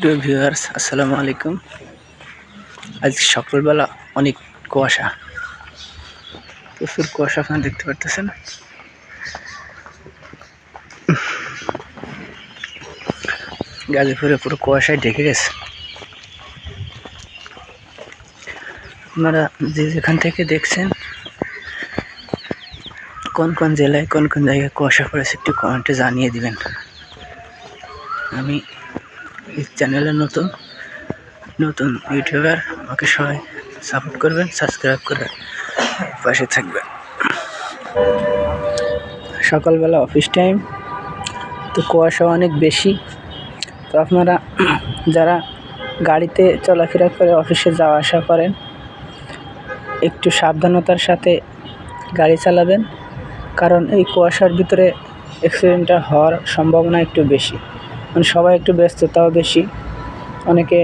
প্রিয় ভিউয়ার্স আসসালামু আলাইকুম। আজ সকালবেলা অনেক কুয়াশা। প্রচুর কুয়াশা আপনারা দেখতে পারতেছেন। গাজীপুরে পুরো কুয়াশায় ঢেকে গেছে। আপনারা যে যেখান থেকে দেখছেন, কোন কোন জেলায় কোন কোন জায়গায় কুয়াশা পড়েছে একটু কমেন্টে জানিয়ে দিবেন। আমি চ্যানেলে নতুন নতুন ইউটিউবার, আমাকে সবাই সাপোর্ট করবেন সাবস্ক্রাইব করবেন, পাশে থাকবেন। সকালবেলা অফিস টাইম তো কুয়াশা অনেক বেশি, তো আপনারা যারা গাড়িতে চলাফেরা করে অফিসে যাওয়া আসা করেন, একটু সাবধানতার সাথে গাড়ি চালাবেন, কারণ এই কুয়াশার ভিতরে অ্যাক্সিডেন্টটা হওয়ার সম্ভাবনা একটু বেশি। মানে সবাই একটু ব্যস্ততাও বেশি। অনেকে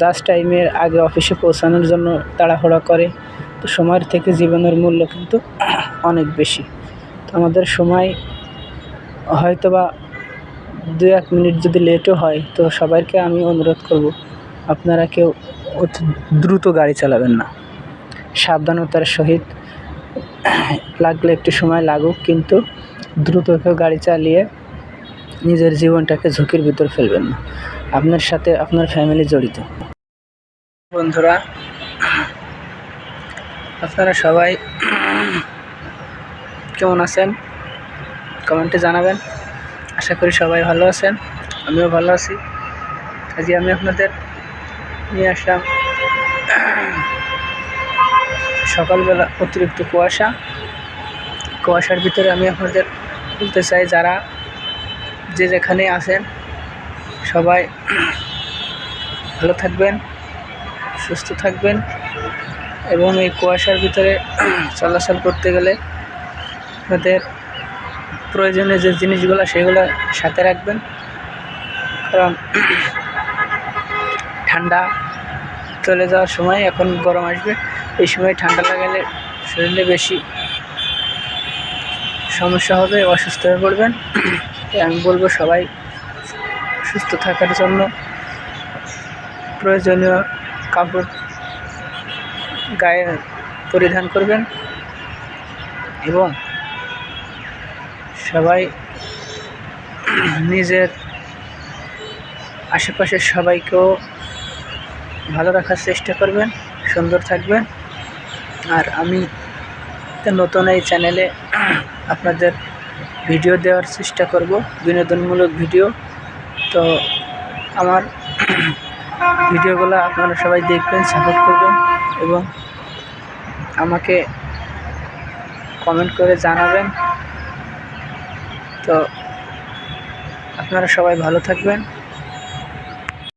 জাস্ট টাইমের আগে অফিসে পৌঁছানোর জন্য তাড়াহুড়া করে। তো সময়ের থেকে জীবনের মূল্য কিন্তু অনেক বেশি। তো আমাদের সময় হয়তো বা দু এক মিনিট যদি লেটও হয়, তো সবাইকে আমি অনুরোধ করব, আপনারা কেউ অতি দ্রুত গাড়ি চালাবেন না। সাবধানতার সহিত লাগলে একটু সময় লাগুক, কিন্তু দ্রুত কেউ গাড়ি চালিয়ে নিজের জীবনটাকে ঝুঁকির ভিতর ফেলবেন না। আপনার সাথে আপনার ফ্যামিলি জড়িত। বন্ধুরা, আপনারা সবাই কেমন আছেন? কমেন্টে জানাবেন। আশা করি সবাই ভালো আছেন। আমিও ভালো আছি। আজকে আমি আপনাদের নিয়ে আসলাম সকালবেলা অতিরিক্ত কুয়াশা। কুয়াশার ভিতরে আমি আপনাদের বলতে চাই, যারা যে যেখানে আছেন, সবাই ভালো থাকবেন, সুস্থ থাকবেন এবং এই কুয়াশার ভিতরে চলাচল করতে গেলে আপনাদের প্রয়োজনীয় যে জিনিসগুলো, সেগুলো সাথে রাখবেন। কারণ ঠান্ডা চলে যাওয়ার সময় এখন গরম আসবে। এই সময় ঠান্ডা লাগালে শরীরে বেশি সমস্যা হবে, অসুস্থ হয়ে পড়বেন। আমি বলব সবাই সুস্থ থাকার জন্য প্রয়োজনীয় কাপড় গায়ে পরিধান করবেন এবং সবাই নিজের আশেপাশের সবাইকেও ভালো রাখার চেষ্টা করবেন, সুন্দর থাকবেন। আর আমি তো নতুন এই চ্যানেলে আপনাদের ভিডিও দেওয়ার চেষ্টা করব, বিনোদনমূলক ভিডিও তো আমার ভিডিওগুলো আপনারা সবাই দেখবেন সাপোর্ট করবেন এবং আমাকে কমেন্ট করে জানাবেন। তো আপনারা সবাই ভালো থাকবেন।